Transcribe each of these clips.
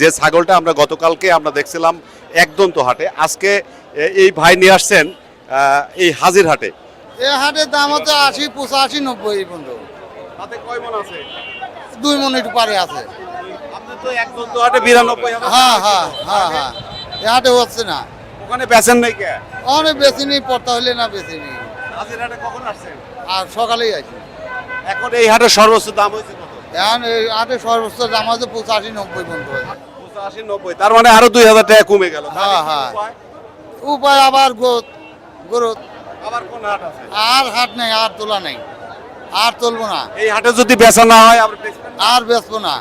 যে ছাগলটা আমরা গতকালকে আমরা দেখছিলাম একদন্ত হাটে আজকে এই ভাই নিয়ে আসছেন এই হাজির হাটে। এ হাটের দাম হচ্ছে আশি পঁচাশি নব্বই এই পর্যন্ত। তাতে কয় মন আছে? দুই মিনিট পারে আছে। তো একদন্ত হাটে বিরানব্বই হ্যাঁ হ্যাঁ হ্যাঁ হ্যাঁ। এ হাটে হচ্ছে না। ওখানে বেচেন নাই কে? বেশি নেই পড়তে হলে না বেশি নেই। হাজির হাটে কখন আসছেন? আর সকালেই আছে এখন এই হাটের সর্বোচ্চ দাম হয়েছে এখন এই হাটে সর্বোচ্চ দাম আছে পঁচাশি নব্বই পর্যন্ত পঁচাশি নব্বই তার মানে আরও দুই হাজার টাকা কমে গেল। হ্যাঁ, হ্যাঁ। উপায়? আবার গ্রোথ গ্রোথ। আবার কোন হাট আছে? আর হাট নেই আর তোলা নেই। আর তুলবো না। এই হাটে যদি বেচা না হয়? আর বেচবো না।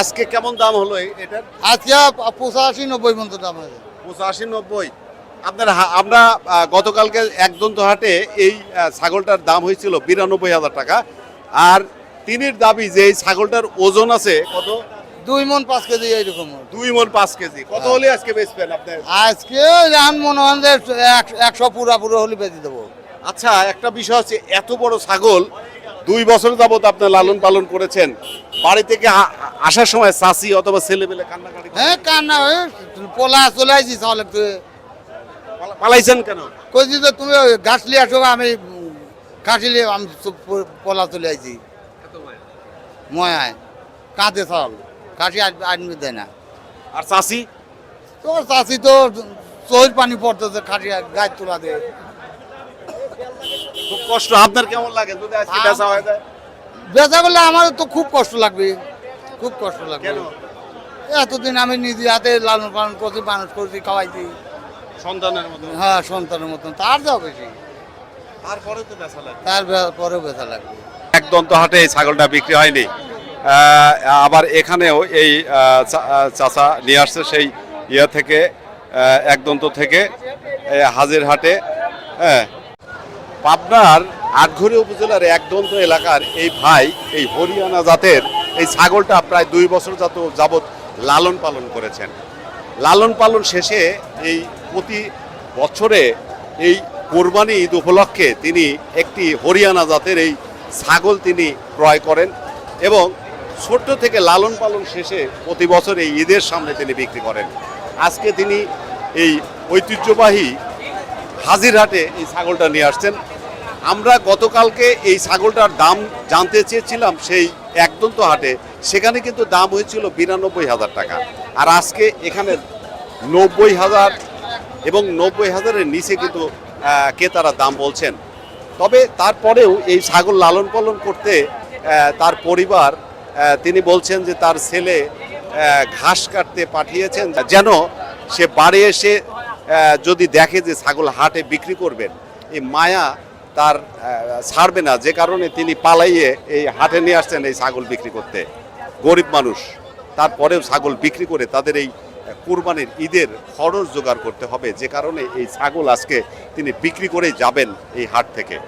আজকে কেমন দাম হলো এটার? আজকে পঁচাশি নব্বই পর্যন্ত দাম আছে পঁচাশি নব্বই। আপনার আমরা গতকালকে একদন্ত হাটে এই ছাগলটার দাম হয়েছিল বিরানব্বই হাজার টাকা। আর তিনির দাবি যে এই ছাগলটার ওজন আছে কত? দুই মন পাঁচ কেজি এইরকম। দুই মন পাঁচ কেজি। কত হলে আজকে বেচবেন আপনি? আজকে এখন মনে হন যে এক- একশো পুরা পুরো হলে বেঁচে দেবো। আচ্ছা একটা বিষয় হচ্ছে এত বড় ছাগল দুই বছর যাবত আপনি লালন পালন করেছেন। বাড়ি থেকে আসার সময় চাষি অথবা ছেলে পেলে কান্নাকাটি? হ্যাঁ কান্না পোলা চলে তাহলে পালাইছেন কেন? কইছি যে তুমি ঘাস লিয়ে আসো আমি ঘাসি লিয়ে আমি পোলা চলে আসছি ময়ায়। কাঁদে চাল আন- আনবি দেয় না। আর চাষি? তো চাষি তো চোর পানি পড়তেছে খাসি গাছ তোলা দে খুব কষ্ট। আপনার কেমন লাগে? যদি আজকে বেচা হয়ে যায়? বেচা করলে আমার তো খুব কষ্ট লাগবে। খুব কষ্ট লাগবে। এতদিন আমি নিজে হাতে লালন পালন করছি মানুষ করছি খাওয়াইছি। সন্তানের মতন হ্যাঁ সন্তানের মতন। তার যাও বেশি। তারপরে তো বেচা লাগে তার বে- পরেও বেচা লাগবে। একদন্ত হাটে এই ছাগলটা বিক্রি হয়নি। আবার এখানেও এই চাচা নিয়ে আসছে সেই ইয়া থেকে একদন্ত থেকে হাজির হাটে হ্যাঁ। পাবনার আটঘরি উপজেলার একদন্ত এলাকার এই ভাই, এই হরিয়ানা জাতের এই ছাগলটা প্রায় দুই বছর যাত যাবৎ লালন পালন করেছেন। লালন পালন শেষে এই প্রতি বছরে এই কোরবানি ঈদ উপলক্ষে তিনি একটি হরিয়ানা জাতের এই ছাগল তিনি ক্রয় করেন এবং ছোট্ট থেকে লালন পালন শেষে প্রতি বছর এই ঈদের সামনে তিনি বিক্রি করেন। আজকে তিনি এই ঐতিহ্যবাহী হাজিরহাটে এই ছাগলটা নিয়ে আসছেন। আমরা গতকালকে এই ছাগলটার দাম জানতে চেয়েছিলাম সেই একদন্ত হাটে, সেখানে কিন্তু দাম হয়েছিল বিরানব্বই হাজার টাকা। আর আজকে এখানে নব্বই হাজার এবং নব্বই হাজারের নিচে কিন্তু ক্রেতারা দাম বলছেন। তবে তারপরেও এই ছাগল লালন পালন করতে তার পরিবার তিনি বলছেন যে তার ছেলে ঘাস কাটতে পাঠিয়েছেন যেন সে বাড়ি এসে যদি দেখে যে ছাগল হাটে বিক্রি করবেন, এই মায়া তার ছাড়বে না। যে কারণে তিনি পালাইয়ে এই হাটে নিয়ে আসছেন এই ছাগল বিক্রি করতে। গরিব মানুষ, তারপরেও ছাগল বিক্রি করে তাদের এই কুরবানির ঈদের খরচ জোগাড় করতে হবে। যে কারণে এই ছাগল আজকে তিনি বিক্রি করে যাবেন এই হাট থেকে।